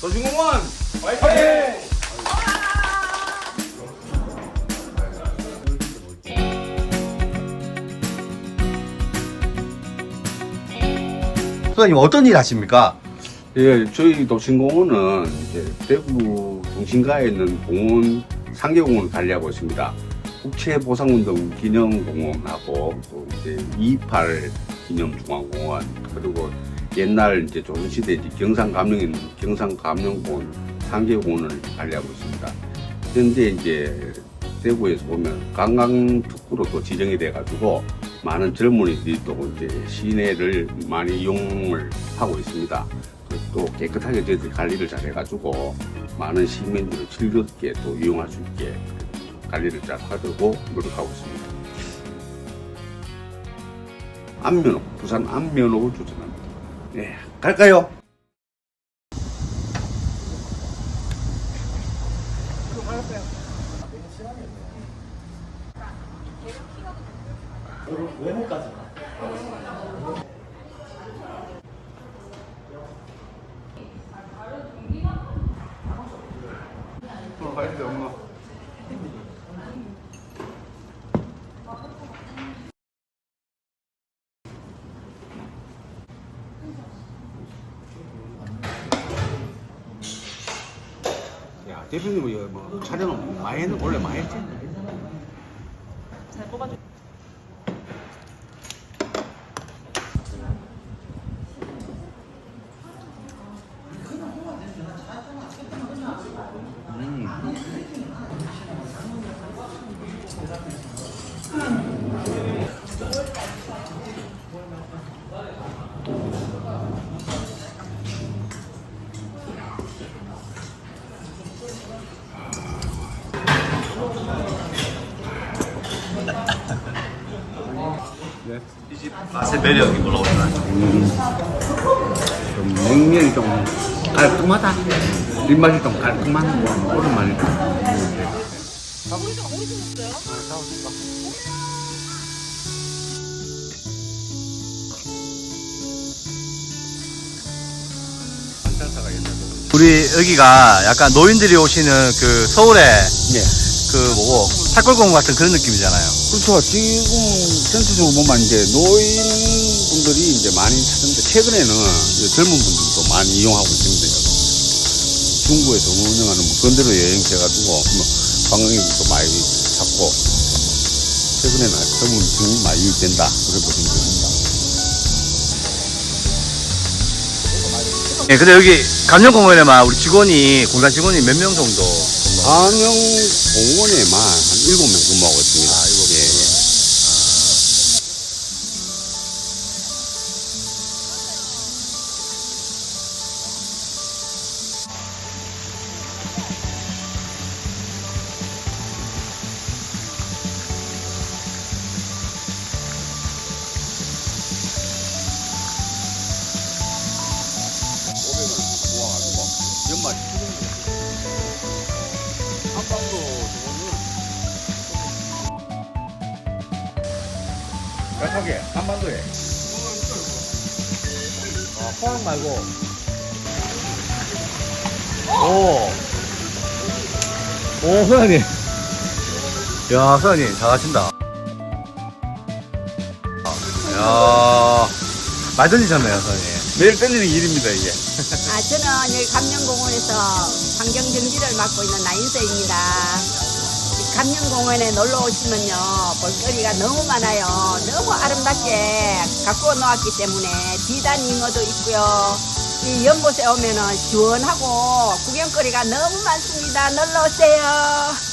도중공원 화이팅! 소장님 어떤 일 하십니까? 예, 저희 도심공원은 이제 대구 중심가에 있는 공원 상계공원을 관리하고 있습니다. 국채보상운동 기념공원하고 또 이제 228 기념중앙공원 그리고 옛날 이제 조선시대 있는 경상감령공원 상계공원을 관리하고 있습니다. 현재 이제 대구에서 보면 관광특구로 또 지정이 돼가지고 많은 젊은이들이 또 이제 시내를 많이 이용을 하고 있습니다. 또 깨끗하게 저희들이 관리를 잘 해가지고 많은 시민들을 즐겁게 또 이용할 수 있게 관리를 잘 하려고 노력하고 있습니다. 안면옥, 부산 안면옥을 추천합니다. 네, 갈까요? 어, 가야 돼, 엄마. 대표님, 이거 뭐, 촬영 많이 했는, 원래 많이 했지? 맛의 매력이 뭐라고 생각하세요? 좀 냉면이 좀 깔끔하다. 입맛이 좀 깔끔한 뭐, 그런 말이 우리 여기가 약간 노인들이 오시는 그 서울의 예. 그 뭐고 탈골공 같은 그런 느낌이잖아요. 그렇죠. 지금 전체적으로 보면 이제 노인분들이 이제 많이 찾는데 최근에는 이제 젊은 분들도 많이 이용하고 있습니다. 중구에서 운영하는 뭐 건대로 여행체 가지고 뭐 관광객도 많이 찾고 최근에는 젊은 층이 많이 유입된다. 그렇게 보시면 됩니다. 예, 근데 여기 감정공원에만 우리 직원이 공단 직원이 몇 명 정도? 안영 공원에만 한 일곱 명 근무하고 있습니다. 아, 일곱 예, 예. 약하게 한반도에 아, 포항 말고. 오. 오, 소장님. 야, 소장님, 잘하신다. 야말 던지셨네요, 소장님. 매일 땡기는 일입니다 이게 아, 저는 여기 감령공원에서 환경정지를 맡고 있는 나인서입니다. 이 감령공원에 놀러 오시면요, 볼거리가 너무 많아요. 너무 아름답게 갖고 놓았기 때문에 비단 잉어도 있고요. 이 연못에 오면은 시원하고 구경거리가 너무 많습니다. 놀러 오세요.